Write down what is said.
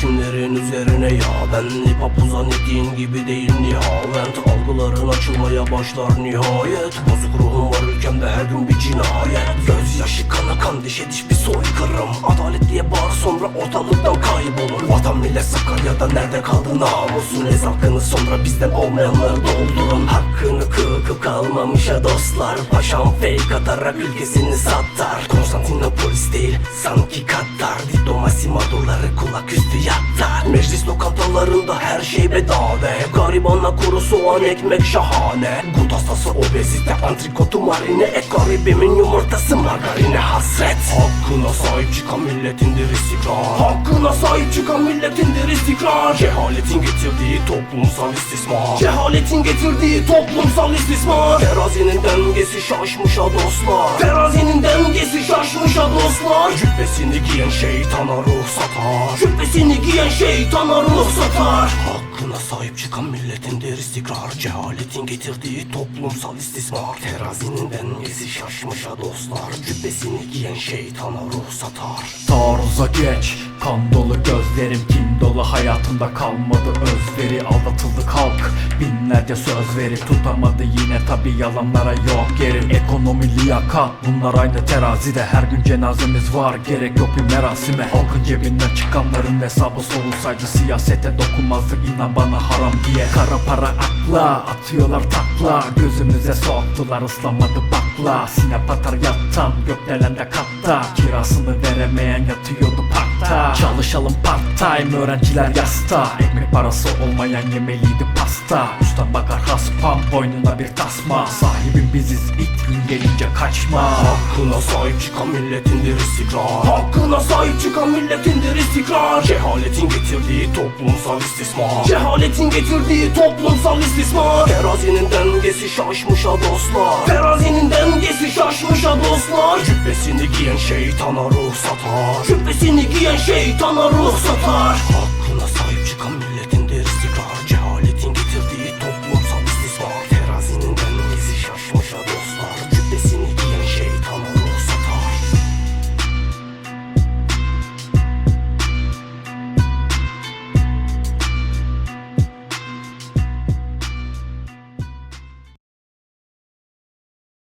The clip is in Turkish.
ritimlerin üzerine ya. Ben hip hop zannettiğin gibi değil nihavent Algıların açılmaya başlar nihayet. Bozuk ruhum var ülkemde her gün bir cinayet. Gözyaşı kana kan diş bir soykırım diye bağır sonra ortalıktan kaybolur. Vatan millet Sakarya'da nerede kaldı namusun? Ez hakkını sonra bizden olmayanları doldurun. Hakkını kıkıp kalmamış ya dostlar. Paşam fake atarak ülkesini satar Konstantinopolis değil sanki Katar. Diplomasi mağdurları kulak üstü yatar Meclis lokantalarında her şey bedava Garibana kuru soğan ekmek şahane. Gut hastası obezite antrikotu marine Et. Garibimin yumurtası margarine hasret Hakkına sahip çıkan milletindir istikrar. Hakkına sahip çıkan milletindir istikrar. Cehaletin getirdiği toplumsal istismar. Cehaletin getirdiği toplumsal istismar. Terazinin dengesi şaşmış ha dostlar. Terazinin dengesi şaşmış ha dostlar. Cübbesini giyen şeytana ruh satar. Cübbesini giyen şeytana ruh satar. Hakkına sahip çıkan milletindir istikrar Cehaletin getirdiği toplumsal istismar. Terazinin dengesi şaşmış ha dostlar. Cübbesini giyen şeytana ruh satar. Taarruza geç Kan dolu gözlerim kin dolu hayatımda kalmadı özveri. Aldatıldık halk binlerce söz verip tutamadı yine tabi yalanlara yok geri Ekonomi liyakat bunlar aynı terazide. Her gün cenazemiz var. Gerek yok bir merasime. Halkın cebinden çıkanların hesabı sorulsaydı siyasete dokunmazdık inan bana haram diye. Kara para akla atıyorlar takla. Gözümüze soktular ıslamadı bakla. Sinep atar yattan gökdelende katta Kirasını veremeyen yatıyordu parkta Çalışalım part time öğrenciler yasta. Ekmek parası olmayan yemeliydi pasta. Usta bakar haspam boynuna bir tasma. Sahibim biziz ilk gün gelince kaçma. Hakkına sahip çıkan milletindir istikrar. Hakkına sahip çıkan milletindir istikrar. Cehaletin getirdiği toplumsal istismar. Cehaletin getirdiği toplumsal istismar. Terazinin dengesi şaşmış ha dostlar. Terazinin dengesi şaşmış ha dostlar. Cübbesini giyen şeytana ruh satar. Cübbesini giyen şeytana ruh satar